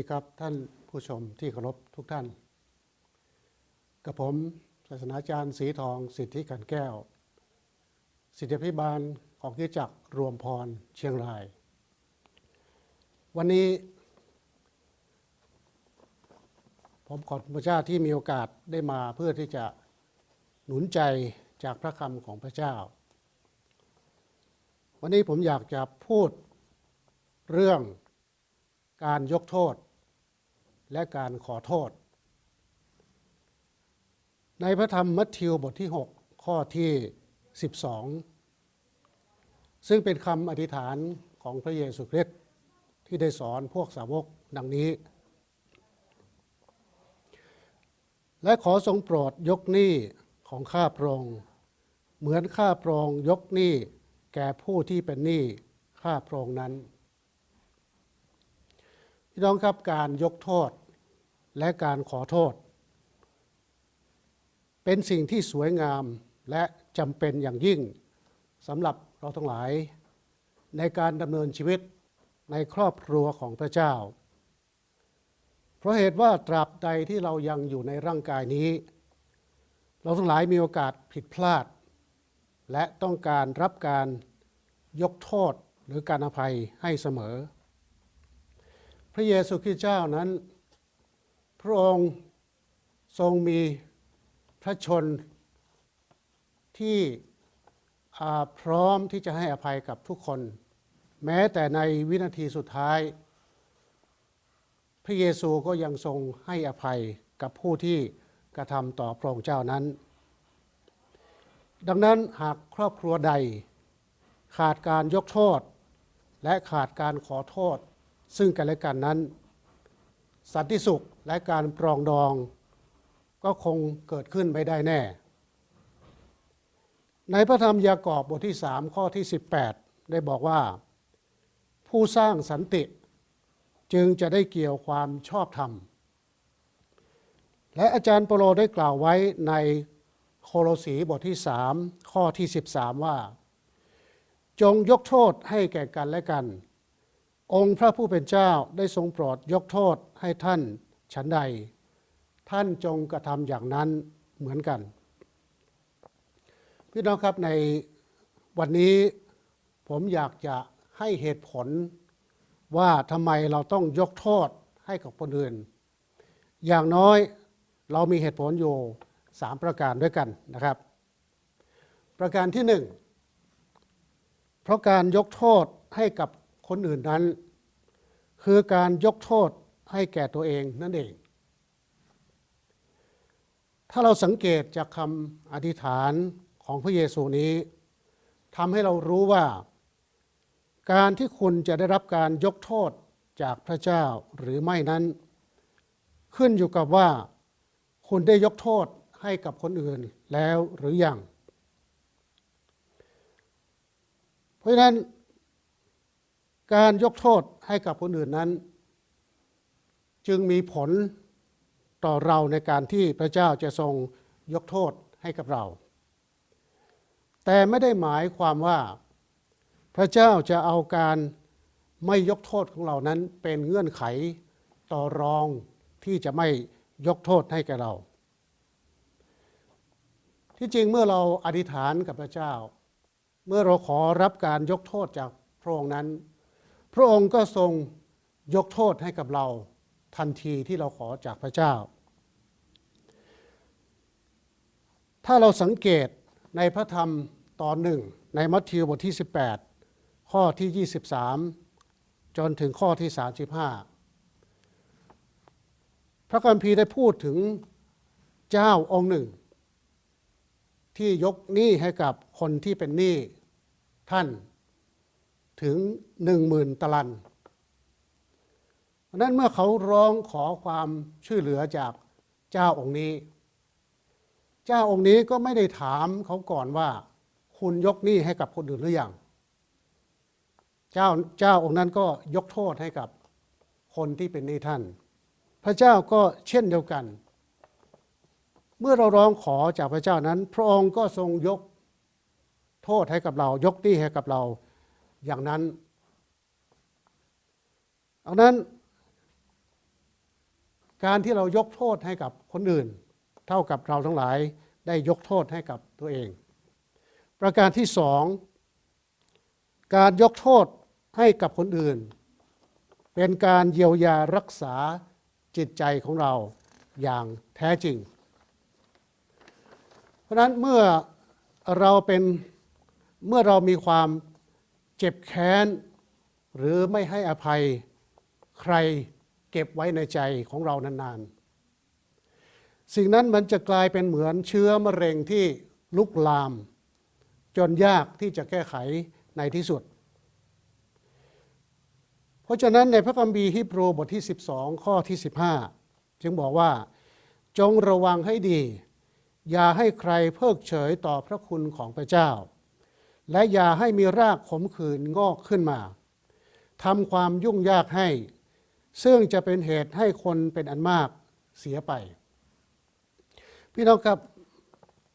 สวัสดีครับท่านผู้ชมที่เคารพทุกท่าน กับผมศาสนาจารย์สีทองสิทธิขันแก้ว สิทธิพิบาลของกิจจักรรวมพรเชียงราย วันนี้ ผมขอบพระเจ้าที่มีโอกาสได้มาเพื่อที่จะหนุนใจจากพระคำของพระเจ้า วันนี้ผมอยากจะพูดเรื่องการยกโทษ และการขอโทษ ในพระธรรมมัทธิวบทที่ 6 ข้อที่ 12 ซึ่งเป็นคำอธิษฐานของพระเยซูคริสต์ที่ได้สอนพวกสาวกดังนี้ และขอทรงโปรดยกหนี้ของข้าพระองค์เหมือนข้าพระองค์ยกหนี้แก่ผู้ที่เป็นหนี้ข้าพระองค์นั้นพี่น้องครับการยกโทษ และการขอโทษ เป็นสิ่งที่สวยงามและจำเป็นอย่างยิ่งสำหรับเราทั้งหลาย ในการดำเนินชีวิตในครอบครัวของพระเจ้า เพราะเหตุว่าตราบใดที่เรายังอยู่ในร่างกายนี้ เราทั้งหลายมีโอกาสผิดพลาด และต้องการรับการยกโทษหรือการอภัยให้เสมอ พระเยซูคริสต์เจ้านั้น พระองค์ทรงมีพระชนที่พร้อมที่จะให้อภัยกับทุกคน แม้แต่ในวินาทีสุดท้าย พระเยซูก็ยังทรงให้อภัยกับผู้ที่กระทำต่อพระองค์เจ้านั้น ดังนั้นหากครอบครัวใด ขาดการยกโทษ และขาดการขอโทษ ซึ่งกันและกันนั้น สันติสุข และการปรองดอง ก็คงเกิดขึ้นไม่ได้แน่ ในพระธรรมยากอบบทที่ 3 ข้อที่ 18 ได้บอกว่า ผู้สร้างสันติจึงจะได้เกี่ยวความชอบธรรม และอาจารย์เปโลได้กล่าวไว้ในโคโลสีบทที่ 3 ข้อที่ 13 ว่า จงยกโทษให้แก่กันและกัน องค์พระผู้เป็นเจ้าได้ทรงโปรดยกโทษให้ท่าน ฉันใด ท่านจงกระทำอย่างนั้นเหมือนกัน พี่น้องครับในวันนี้ผมอยากจะให้เหตุผลว่าทำไมเราต้องยกโทษให้กับคนอื่น อย่างน้อยเรามีเหตุผลอยู่สามประการด้วยกันนะครับ ประการที่หนึ่งเพราะการยกโทษให้กับคนอื่นนั้น คือการยกโทษ ให้แก่ตัวเองนั่นเอง ถ้าเราสังเกตจากคำอธิษฐานของพระเยซูนี้ทำให้เรารู้ว่า การที่คุณจะได้รับการยกโทษจากพระเจ้าหรือไม่นั้น ขึ้นอยู่กับว่า คุณได้ยกโทษให้กับคนอื่นแล้วหรือยัง เพราะฉะนั้นการยกโทษให้กับคนอื่นนั้น จึงมีผลต่อเราในการที่พระเจ้าจะทรงยกโทษให้กับเรา แต่ไม่ได้หมายความว่าพระเจ้าจะเอาการไม่ยกโทษของเรานั้นเป็นเงื่อนไขต่อรองที่จะไม่ยกโทษให้แก่เรา ที่จริงเมื่อเราอธิษฐานกับพระเจ้า เมื่อเราขอรับการยกโทษจากพระองค์นั้น พระองค์ก็ทรงยกโทษให้กับเรา ทันทีที่เราขอจากพระเจ้า ถ้าเราสังเกตในพระธรรมตอนหนึ่งในมัทธิวบทที่ 18 ข้อที่ 23 จนถึงข้อที่ 35 พระคัมภีร์ได้พูดถึงเจ้าองค์หนึ่ง ที่ยกหนี้ให้กับคนที่เป็นหนี้ท่านถึงหนึ่งหมื่นตะลัน เพราะนั้นเมื่อเขาร้องขอความช่วยเหลือจากเจ้าองค์นี้ เจ้าองค์นี้ก็ไม่ได้ถามเขาก่อนว่า คุณยกหนี้ให้กับคนอื่นหรือยังเจ้าเจ้าองค์นั้นก็ยกโทษให้กับคนที่เป็นหนี้ท่าน พระเจ้าก็เช่นเดียวกัน เมื่อเราร้องขอจากพระเจ้านั้น พระองค์ก็ทรงยกโทษให้กับเรา ยกหนี้ให้กับเราอย่างนั้นดังนั้น การที่เรายกโทษให้กับคนอื่น เท่ากับเราทั้งหลายได้ยกโทษให้กับตัวเอง ประการที่สองการยกโทษให้กับคนอื่น เป็นการเยียวยารักษาจิตใจของเราอย่างแท้จริง เพราะนั้นเมื่อเราเป็นเมื่อเรามีความเจ็บแค้น หรือไม่ให้อภัยใคร เก็บไว้ในใจของเรานานๆ สิ่งนั้นมันจะกลายเป็นเหมือนเชื้อมะเร็งที่ลุกลาม จนยากที่จะแก้ไขในที่สุด เพราะฉะนั้นในพระคัมภีร์ฮิบรูบทที่ 12 ข้อที่ 15 จึงบอกว่าจงระวังให้ดี อย่าให้ใครเพิกเฉยต่อพระคุณของพระเจ้า และอย่าให้มีรากขมขื่นงอกขึ้นมาทำความยุ่งยากให้ ซึ่งจะเป็นเหตุให้คนเป็นอันมากเสียไป พี่น้องครับ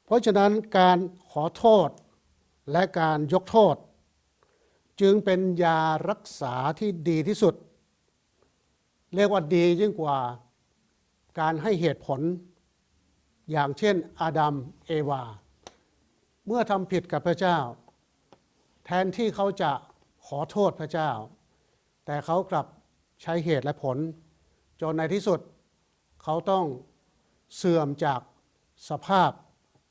เพราะฉะนั้นการขอโทษและการยกโทษ จึงเป็นยารักษาที่ดีที่สุด เรียกว่าดียิ่งกว่าการให้เหตุผล อย่างเช่นอาดัมเอวา เมื่อทำผิดกับพระเจ้า แทนที่เขาจะขอโทษพระเจ้า แต่เขากลับ ใช้เหตุและผล จนในที่สุดเขาต้องเสื่อมจากสภาพ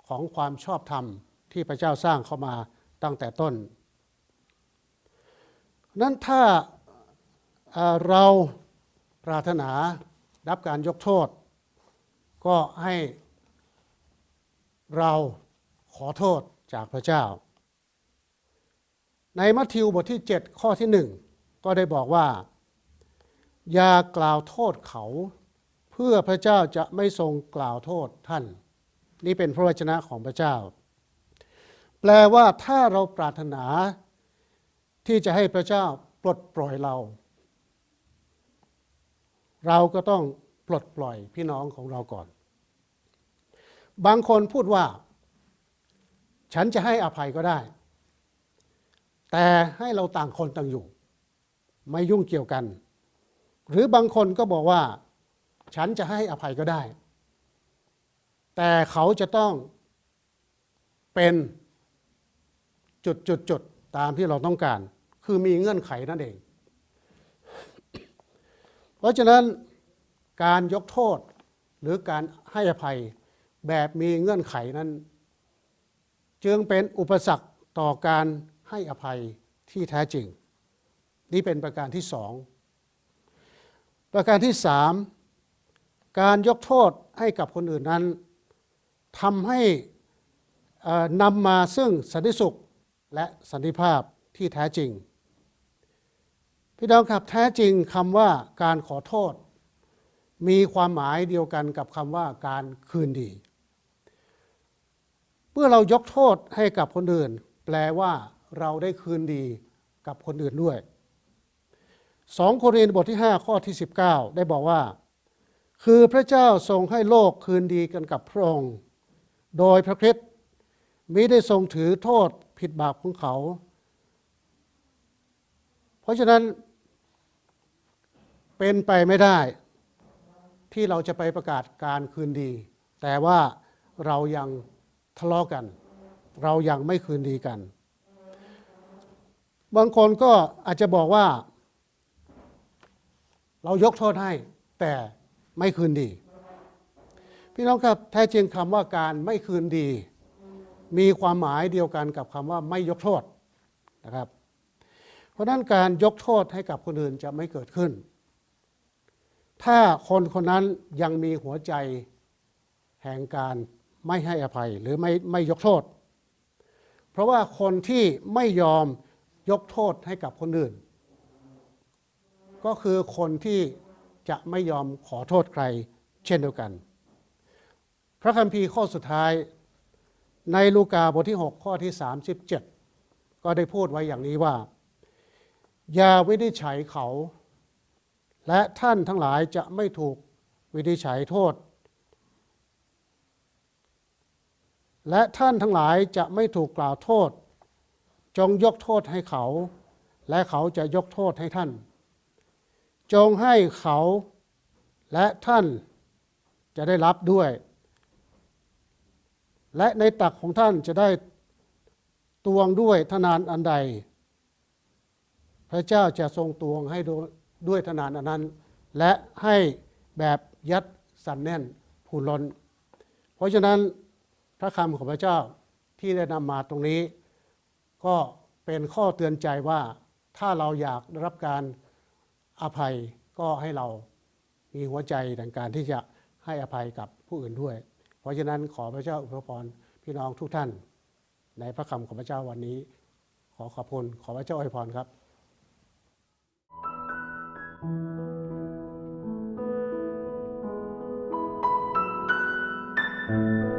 ของความชอบธรรมที่พระเจ้าสร้างเข้ามาตั้งแต่ต้น นั้นถ้าเราปรารถนารับการยกโทษ ก็ให้เราขอโทษจากพระเจ้า ในมัทธิวบทที่ 7 ข้อที่หนึ่งก็ได้บอกว่า อย่ากล่าวโทษเขา เพื่อพระเจ้าจะไม่ทรงกล่าวโทษท่าน นี่เป็นพระวจนะของพระเจ้า แปลว่าถ้าเราปรารถนาที่จะให้พระเจ้าปลดปล่อยเรา เราก็ต้องปลดปล่อยพี่น้องของเราก่อน บางคนพูดว่า ฉันจะให้อภัยก็ได้ แต่ให้เราต่างคนต่างอยู่ ไม่ยุ่งเกี่ยวกัน หรือบางคนก็บอกว่า ฉันจะให้อภัยก็ได้ แต่เขาจะต้องเป็นจุดจุดจุดตามที่เราต้องการ คือมีเงื่อนไขนั่นเอง เพราะฉะนั้นการยกโทษหรือการให้อภัยแบบมีเงื่อนไขนั้น จึงเป็นอุปสรรคต่อการให้อภัยที่แท้จริง นี่เป็นประการที่สอง ประการที่สามการยกโทษให้กับคนอื่นนั้นทำให้นำมาซึ่งสันติสุขและสันติภาพที่แท้จริง พี่น้องครับแท้จริงคำว่าการขอโทษ มีความหมายเดียวกันกับคำว่าการคืนดี เมื่อเรายกโทษให้กับคนอื่น แปลว่าเราได้คืนดีกับคนอื่นด้วย 2โครินธ์บทที่ 5 ข้อที่ 19 ได้บอกว่า คือพระเจ้าทรงให้โลกคืนดีกันกับพระองค์ โดยพระคริสต์มิได้ทรงถือโทษผิดบาปของเขา เพราะฉะนั้นเป็นไปไม่ได้ ที่เราจะไปประกาศการคืนดี แต่ว่าเรายังทะเลาะกัน เรายังไม่คืนดีกัน บางคนก็อาจจะบอกว่า เรายกโทษให้ แต่ไม่คืนดี พี่น้องครับแท้จริงคำว่าการไม่คืนดี มีความหมายเดียวกันกับคำว่าไม่ยกโทษนะครับ เพราะนั้นการยกโทษให้กับคนอื่นจะไม่เกิดขึ้น ถ้าคนคนนั้นยังมีหัวใจแห่งการไม่ให้อภัยหรือไม่ไม่ยกโทษ เพราะว่าคนที่ไม่ยอมยกโทษให้กับคนอื่น ก็คือคนที่จะไม่ยอมขอโทษใครเช่นเดียวกัน พระคัมภีร์ข้อสุดท้ายในลูกาบทที่ 6 ข้อที่ 37 ก็ได้พูดไว้อย่างนี้ว่า อย่าวินิจฉัยเขา และท่านทั้งหลายจะไม่ถูกวินิจฉัยโทษ และท่านทั้งหลายจะไม่ถูกกล่าวโทษ จงยกโทษให้เขา และเขาจะยกโทษให้ท่าน จงให้เขาและท่านจะได้รับด้วย และในตักของท่านจะได้ตวงด้วยทนานอันใด พระเจ้าจะทรงตวงให้ด้วยทนานอันนั้น และให้แบบยัดสันแน่นผูล้น เพราะฉะนั้นพระคำของพระเจ้าที่ได้นำมาตรงนี้ ก็เป็นข้อเตือนใจว่าถ้าเราอยากได้รับการ อภัยก็ให้เรามีหัวใจในการที่จะให้อภัยกับผู้อื่นด้วย เพราะฉะนั้นขอพระเจ้าอวยพรพี่น้องทุกท่าน ในพระคำของพระเจ้าวันนี้ ขอขอบคุณขอพระเจ้าอวยพรครับ Thank